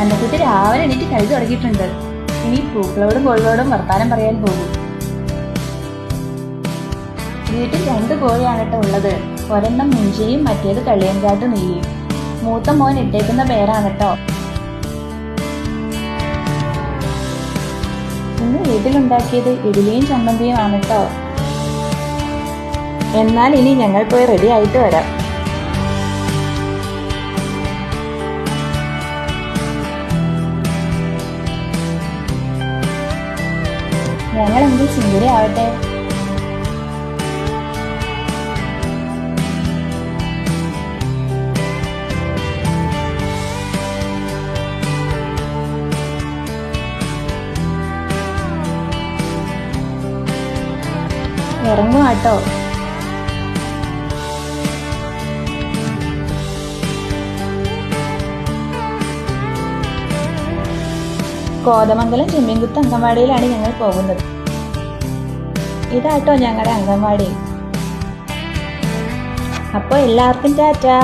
അന്നക്കുട്ടി രാവിലെ എണീറ്റ് കഴി തുടങ്ങിയിട്ടുണ്ട് ഇനി പൂക്കളോടും കോഴികളോടും വർത്താനം പറയാൻ പോകും. വീട്ടിൽ രണ്ട് കോഴിയാണ് കേട്ടോ ഉള്ളത്. ഒരെണ്ണം മുഞ്ചയും മറ്റേത് കളിയങ്കാട്ട് നെയ്യും. മൂത്ത മോൻ ഇട്ടേക്കുന്ന പേരാണ് കേട്ടോ. ഇന്ന് വീട്ടിലുണ്ടാക്കിയത് ഇഡലിയും ചമ്മന്തിയും ആണ് കേട്ടോ. എന്നാൽ ഇനി ഞങ്ങൾ പോയി റെഡി ആയിട്ട് വരാം. ഞങ്ങൾ സുന്ദരിയാവട്ടെ ഇറങ്ങുവാട്ടോ. കോതമംഗലം ചെമ്മീൻകുത്ത് അംഗൻവാടിയിലാണ് ഞങ്ങൾ പോകുന്നത്. ഇതാട്ടോ ഞങ്ങളുടെ അംഗൻവാടി. അപ്പോൾ എല്ലാവർക്കും ടാറ്റാ.